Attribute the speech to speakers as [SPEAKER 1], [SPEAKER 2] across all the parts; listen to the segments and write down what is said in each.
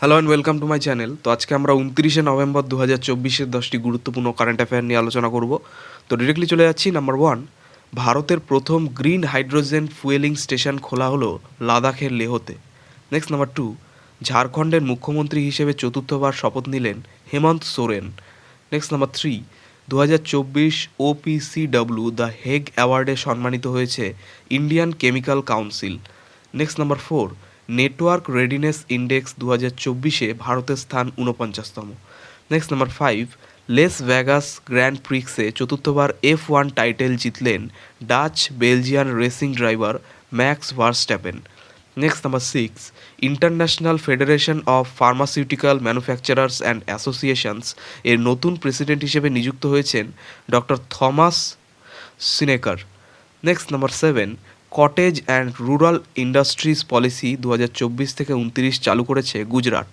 [SPEAKER 1] Hello and welcome to my channel তো আজকে আমরা উনত্রিশে নভেম্বর দু হাজার চব্বিশের দশটি গুরুত্বপূর্ণ কারেন্ট অ্যাফেয়ার নিয়ে আলোচনা করব। তো ডিরেক্টলি চলে যাচ্ছি নাম্বার ওয়ান ভারতের প্রথম গ্রিন হাইড্রোজেন ফুয়েলিং স্টেশন খোলা হলো লাদাখের লেহতে। নেক্সট নাম্বার টু ঝাড়খণ্ডের মুখ্যমন্ত্রী হিসেবে চতুর্থবার শপথ নিলেন Hemant Soren. Next number three দু হাজার চব্বিশ ওপিসিডব্লিউ দ্য হেগ অ্যাওয়ার্ডে সম্মানিত হয়েছে Indian chemical council next number four network readiness index দু হাজার চব্বিশে ভারতের স্থান ঊনপঞ্চাশতম। Next, number five, Las Vegas grand প্রিক্সে চতুর্থবার এফ ওয়ান টাইটেল জিতলেন Dutch Belgian racing driver Max Verstappen. Next, number six, international federation of pharmaceutical manufacturers and associations এর নতুন president হিসেবে নিযুক্ত হয়েছেন doctor Thomas সিনেকার। Next, number seven cottage and rural industries policy দু হাজার চব্বিশ থেকে উনত্রিশ চালু করেছে গুজরাট।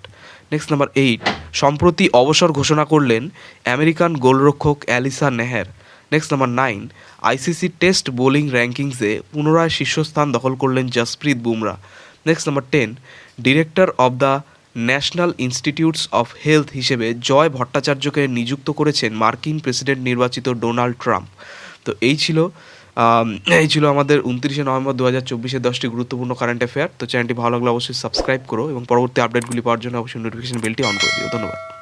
[SPEAKER 1] নেক্সট নাম্বার এইট সম্প্রতি অবসর ঘোষণা করলেন আমেরিকান গোলরক্ষক Alyssa Naeher. Next number nine ICC test bowling র্যাঙ্কিংসে পুনরায় শীর্ষস্থান দখল করলেন Jasprit Bumrah. Next number ten director of the national institutes of health হিসেবে জয় ভট্টাচার্যকে নিযুক্ত করেছেন মার্কিন প্রেসিডেন্ট নির্বাচিত ডোনাল্ড ট্রাম্প। তো এই ছিল এই ছিল আমাদের উনত্রিশে নভেম্বর দু হাজার চব্বিশের দশটি গুরুত্বপূর্ণ কারেন্ট অ্যাফেয়ার তো চ্যানেলটি ভালো লাগলে অবশ্যই সাবস্ক্রাইব করো এবং পরবর্তী আপডেটগুলি পাওয়ার জন্য অবশ্যই নোটিফিকেশন বেলটি অন করে দিও। ধন্যবাদ।